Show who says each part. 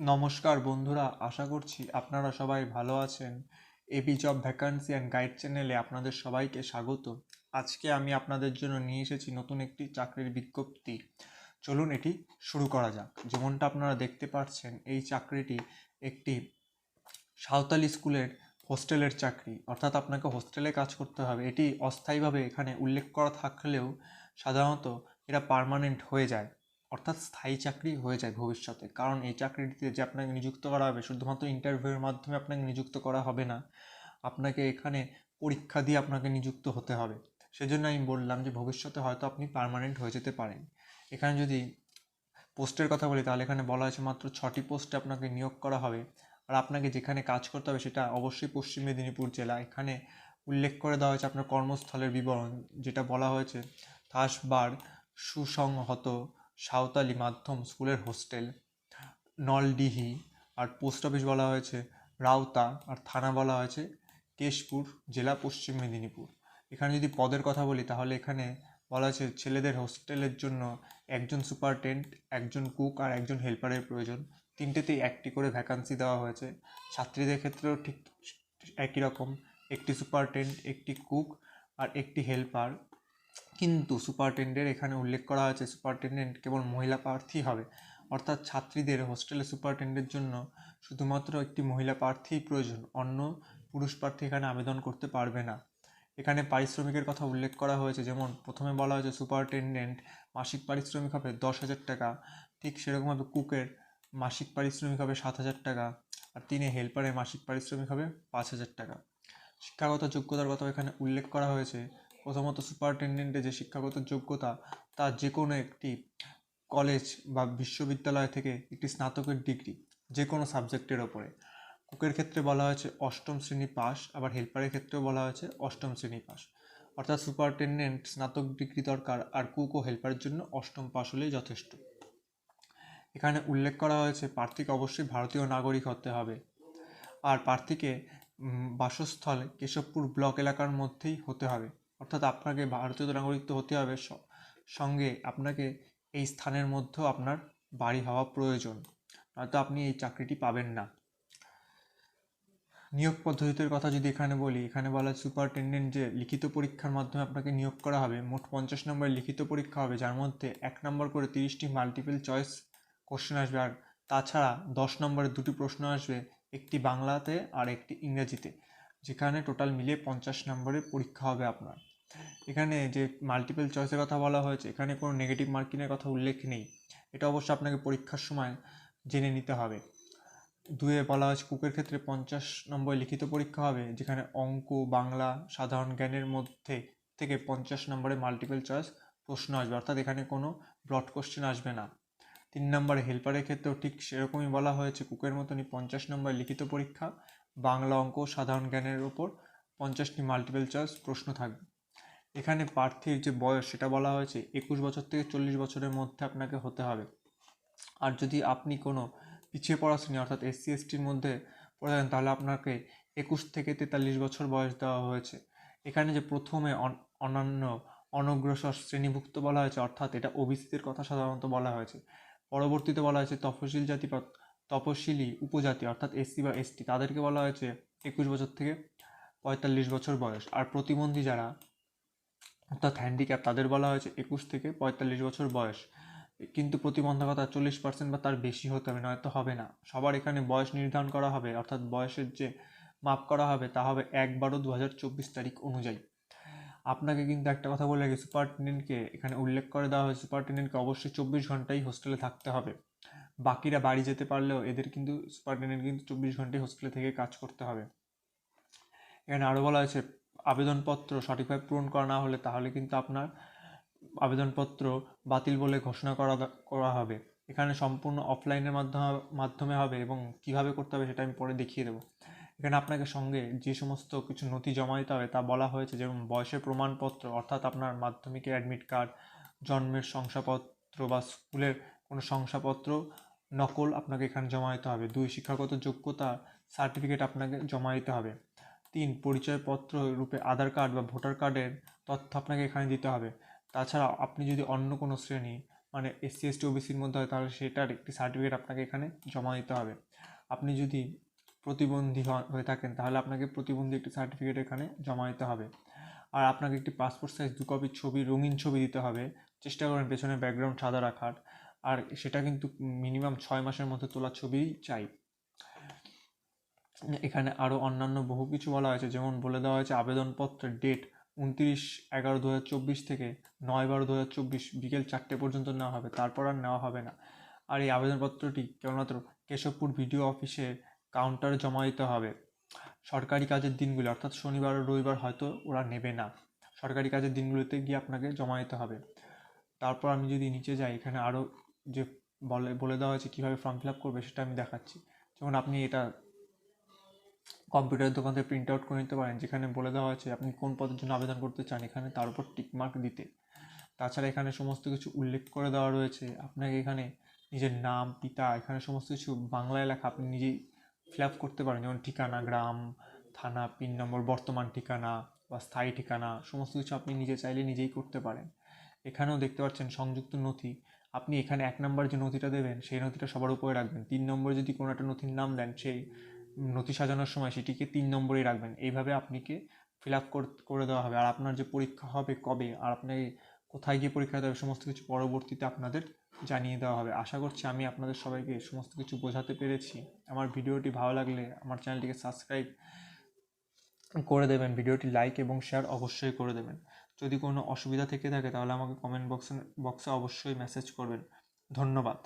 Speaker 1: নমস্কার বন্ধুরা, আশা করছি আপনারা সবাই ভালো আছেন। AB job vacancy and guide চ্যানেলে আপনাদের সবাইকে স্বাগত। আজকে আমি আপনাদের জন্য নিয়ে এসেছি নতুন একটি চাকরির বিজ্ঞপ্তি। চলুন এটি শুরু করা যাক। যেমনটা আপনারা দেখতে পাচ্ছেন, এই চাকরিটি একটি সাঁওতালি স্কুলের হোস্টেলের চাকরি। অর্থাৎ আপনাকে হোস্টেলে কাজ করতে হবে। এটি অস্থায়ীভাবে এখানে উল্লেখ করা থাকলেও সাধারণত এরা পার্মানেন্ট হয়ে যায়। অর্থাৎ স্থায়ী চাকরি হয়ে যায় ভবিষ্যতে। কারণ এই চাকরিটিতে যে আপনাকে নিযুক্ত করা হবে, শুধুমাত্র ইন্টারভিউয়ের মাধ্যমে আপনাকে নিযুক্ত করা হবে না, আপনাকে এখানে পরীক্ষা দিয়ে আপনাকে নিযুক্ত হতে হবে। সেজন্য আমি বললাম যে ভবিষ্যতে হয়তো আপনি পার্মানেন্ট হয়ে যেতে পারেন। এখানে যদি পোস্টের কথা বলি, তাহলে এখানে বলা হয়েছে মাত্র ছটি পোস্টে আপনাকে নিয়োগ করা হবে। আর আপনাকে যেখানে কাজ করতে হবে সেটা অবশ্যই পশ্চিম মেদিনীপুর জেলা। এখানে উল্লেখ করে দেওয়া হয়েছে আপনার কর্মস্থলের বিবরণ, যেটা বলা হয়েছে থাসবার সুসংহত সাঁওতালি মাধ্যম স্কুলের হোস্টেল, নলডিহি, আর পোস্ট অফিস বলা হয়েছে, রাউতা, আর থানা বলা হয়েছে, কেশপুর, জেলা পশ্চিম মেদিনীপুর। এখানে যদি পদের কথা বলি, তাহলে এখানে বলা হয়েছে ছেলেদের হোস্টেলের জন্য একজন সুপারটেন্ট, একজন কুক, আর একজন হেল্পারের প্রয়োজন। তিনটেতেই একটি করে ভ্যাকান্সি দেওয়া হয়েছে। ছাত্রীদের ক্ষেত্রেও ঠিক একই রকম, একটি সুপারটেন্ট, একটি কুক, আর একটি হেল্পার। কিন্তু সুপারটেন্ডেন্ট এখানে উল্লেখ করা হয়েছে, সুপারটেন্ডেন্ট কেবল মহিলা প্রার্থী হবে। অর্থাৎ ছাত্রীদের হোস্টেলে সুপারটেন্ডের জন্য শুধুমাত্র একটি মহিলা প্রার্থীই প্রয়োজন, অন্য পুরুষ প্রার্থী এখানে আবেদন করতে পারবে না। এখানে পারিশ্রমিকের কথা উল্লেখ করা হয়েছে, যেমন প্রথমে বলা হয়েছে সুপারটেন্ডেন্ট মাসিক পারিশ্রমিক হবে দশ হাজার টাকা, ঠিক সেরকমভাবে কুকের মাসিক পারিশ্রমিক হবে সাত হাজার টাকা, আর তিনে হেল্পারের মাসিক পারিশ্রমিক হবে পাঁচ হাজার টাকা। শিক্ষাগত যোগ্যতার কথা এখানে উল্লেখ করা হয়েছে প্রথমত সুপারটেন্ডেন্টের যে শিক্ষাগত যোগ্যতা তার যে কোনো একটি কলেজ বা বিশ্ববিদ্যালয় থেকে একটি স্নাতকের ডিগ্রি যে কোনো সাবজেক্টের ওপরে। কুকের ক্ষেত্রে বলা হয়েছে অষ্টম শ্রেণি পাস আবার হেল্পারের ক্ষেত্রেও বলা হয়েছে অষ্টম শ্রেণি পাস অর্থাৎ সুপারটেন্ডেন্ট স্নাতক ডিগ্রি দরকার আর কুক ও হেল্পারের জন্য অষ্টম পাস হলেই যথেষ্ট। এখানে উল্লেখ করা হয়েছে প্রার্থীকে অবশ্যই ভারতীয় নাগরিক হতে হবে। আর প্রার্থীকে বাসস্থল কেশবপুর ব্লক এলাকার মধ্যেই হতে হবে। অর্থাৎ আপনাকে ভারতীয় নাগরিকত্ব হতে হবে সঙ্গে আপনাকে এই স্থানের মধ্যেও আপনার বাড়ি হওয়া প্রয়োজন। নয়তো আপনি এই চাকরিটি পাবেন না। নিয়োগ পদ্ধতির কথা যদি এখানে বলি, এখানে বলা সুপারটেন্ডেন্ট যে লিখিত পরীক্ষার মাধ্যমে আপনাকে নিয়োগ করা হবে, মোট পঞ্চাশ নম্বরের লিখিত পরীক্ষা হবে, যার মধ্যে এক নম্বর করে তিরিশটি মাল্টিপল চয়েস কোশ্চেন আসবে, আর তাছাড়া দশ নম্বরের দুটি প্রশ্ন আসবে, একটি বাংলাতে আর একটি ইংরেজিতে, যেখানে টোটাল মিলিয়ে পঞ্চাশ নম্বরের পরীক্ষা হবে আপনার। এখানে যে মাল্টিপল চয়েসের কথা বলা হয়েছে, এখানে কোনো নেগেটিভ মার্কিংয়ের কথা উল্লেখ নেই। এটা অবশ্য আপনাকে পরীক্ষার সময় জেনে নিতে হবে। দুয়ে বলা হয়েছে, কুকের ক্ষেত্রে পঞ্চাশ নম্বর লিখিত পরীক্ষা হবে, যেখানে অঙ্ক, বাংলা, সাধারণ জ্ঞানের মধ্যে থেকে পঞ্চাশ নম্বরে মাল্টিপল চয়েস প্রশ্ন আসবে। অর্থাৎ এখানে কোনো ব্রড কোশ্চেন আসবে না। তিন নম্বরে হেল্পারের ক্ষেত্রেও ঠিক সেরকমই বলা হয়েছে, কুকের মতনই পঞ্চাশ নম্বর লিখিত পরীক্ষা, বাংলা অঙ্ক, সাধারণ জ্ঞানের ওপর পঞ্চাশটি মাল্টিপল চয়েস প্রশ্ন থাকবে। এখানে প্রার্থীর যে বয়স সেটা বলা হয়েছে একুশ বছর থেকে চল্লিশ বছরের মধ্যে আপনাকে হতে হবে। আর যদি আপনি কোনো পিছিয়ে পড়া শ্রেণি অর্থাৎ এসসি এসটির মধ্যে পড়ে যান, তাহলে আপনাকে একুশ থেকে তেতাল্লিশ বছর বয়স দেওয়া হয়েছে। এখানে যে প্রথমে অন্যান্য অনগ্রসর শ্রেণীভুক্ত বলা হয়েছে, অর্থাৎ এটা ওবিসিদের কথা সাধারণত বলা হয়েছে। পরবর্তীতে বলা হয়েছে তফসিল জাতি বা তপশিলি উপজাতি, অর্থাৎ এসসি বা এসটি তাদেরকে বলা হয়েছে একুশ বছর থেকে পঁয়তাল্লিশ বছর বয়স। আর প্রতিবন্ধী যারা অর্থাৎ হ্যান্ডিক্যাপ তাদের বলা হয়েছে একুশ থেকে পঁয়তাল্লিশ বছর বয়স। কিন্তু প্রতিবন্ধকতা চল্লিশ পার্সেন্ট বা তার বেশি হতে হবে, নয়তো হবে না। সবার এখানে বয়স নির্ধারণ করা হবে, অর্থাৎ বয়সের যে মাপ করা হবে তা হবে এক বারো দু হাজার চব্বিশ তারিখ অনুযায়ী। আপনাকে কিন্তু একটা কথা বলে রাখি সুপারটেন্ডেন্টকে এখানে উল্লেখ করে দেওয়া হয় সুপারটেন্ডেন্টকে অবশ্যই চব্বিশ ঘন্টাই হোস্টেলে থাকতে হবে। বাকিরা বাড়ি যেতে পারলেও এদের কিন্তু সুপারটেন্ডেন্ট কিন্তু চব্বিশ ঘন্টাই হোস্টেলে থেকে কাজ করতে হবে। এখানে আরও বলা হয়েছে আবেদনপত্র সঠিকভাবে পূরণ করা না হলে তাহলে কিন্তু আপনার আবেদনপত্র বাতিল বলে ঘোষণা করা করা হবে। এখানে সম্পূর্ণ অফলাইনের মাধ্যমে মাধ্যমে হবে এবং কীভাবে করতে হবে সেটা আমি পরে দেখিয়ে দেবো। এখানে আপনাকে সঙ্গে যে সমস্ত কিছু নথি জমা দিতে হবে তা বলা হয়েছে, যেমন বয়সের প্রমাণপত্র, অর্থাৎ আপনার মাধ্যমিকের অ্যাডমিট কার্ড জন্মের শংসাপত্র বা স্কুলের কোনো শংসাপত্র নকল আপনাকে এখানে জমা দিতে হবে। দুই শিক্ষাগত যোগ্যতা সার্টিফিকেট আপনাকে জমা দিতে হবে। তিন পরিচয়পত্র রূপে আধার কার্ড বা ভোটার কার্ডের তথ্য আপনাকে এখানে দিতে হবে। তাছাড়া আপনি যদি অন্য কোনো শ্রেণি মানে এসসি, এসটি, ওবিসির মধ্যে হয়, তাহলে সেটার একটি সার্টিফিকেট আপনাকে এখানে জমা দিতে হবে। আপনি যদি প্রতিবন্ধী হয়ে থাকেন, তাহলে আপনাকে প্রতিবন্ধী একটি সার্টিফিকেট এখানে জমা দিতে হবে। আর আপনাকে একটি পাসপোর্ট সাইজ দু কপি ছবি, রঙিন ছবি দিতে হবে। চেষ্টা করেন পেছনে ব্যাকগ্রাউন্ড সাদা রাখার। আর সেটা কিন্তু মিনিমাম ছয় মাসের মধ্যে তোলা ছবিই চাই। এখানে আরও অন্যান্য বহু কিছু বলা হয়েছে। যেমন বলে দেওয়া হয়েছে, আবেদনপত্রের ডেট উনত্রিশ এগারো দু থেকে নয় বারো দু বিকেল চারটে পর্যন্ত নেওয়া হবে। তারপর আর নেওয়া হবে না। আর এই আবেদনপত্রটি কেবলমাত্র কেশবপুর ভিডিও অফিসে কাউন্টারে জমা দিতে হবে। সরকারি কাজের দিনগুলি, অর্থাৎ শনিবার ও রবিবার হয়তো ওরা নেবে না। সরকারি কাজের দিনগুলোতে গিয়ে আপনাকে জমা দিতে হবে। তারপর আমি যদি নিচে যাই, এখানে আরও যে বলে বলে দেওয়া হয়েছে, কীভাবে ফর্ম ফিল আপ করবে সেটা আমি দেখাচ্ছি। যেমন আপনি এটা কম্পিউটার দোকান থেকে প্রিন্ট আউট করে নিতে পারেন, যেখানে বলে দেওয়া হয়েছে আপনি কোন পদের জন্য আবেদন করতে চান, এখানে তার উপর টিকমার্ক দিতে। তাছাড়া এখানে সমস্ত কিছু উল্লেখ করে দেওয়া রয়েছে। আপনাকে এখানে নিজের নাম, পিতা, এখানে সমস্ত কিছু বাংলায় লেখা আপনি নিজেই ফিল আপ করতে পারেন। যেমন ঠিকানা, গ্রাম, থানা পিন নম্বর বর্তমান ঠিকানা বা স্থায়ী ঠিকানা, সমস্ত কিছু আপনি নিজে চাইলে নিজেই করতে পারেন। এখানেও দেখতে পাচ্ছেন সংযুক্ত নথি। আপনি এখানে এক নম্বর যে নথিটা দেবেন, সেই নথিটা সবার উপরে রাখবেন। তিন নম্বরে যদি কোনো একটা নথির নাম দেন, সেই নথি সাজানোর সময় সেটিকে তিন নম্বরেই রাখবেন। এইভাবে আপনাকে ফিল আপ করে দেওয়া হবে। আর আপনার যে পরীক্ষা হবে কবে, আর আপনাকে কোথায় গিয়ে পরীক্ষা দেবে সমস্ত কিছু পরবর্তীতে আপনাদের জানিয়ে দেওয়া হবে। আশা করছি আমি আপনাদের সবাইকে সমস্ত কিছু বোঝাতে পেরেছি। আমার ভিডিওটি ভালো লাগলে আমার চ্যানেলটিকে সাবস্ক্রাইব করে দেবেন, ভিডিওটি লাইক এবং শেয়ার অবশ্যই করে দেবেন। যদি কোনো অসুবিধা থেকে থাকে, তাহলে আমাকে কমেন্ট বক্সে বক্সে অবশ্যই মেসেজ করবেন। ধন্যবাদ।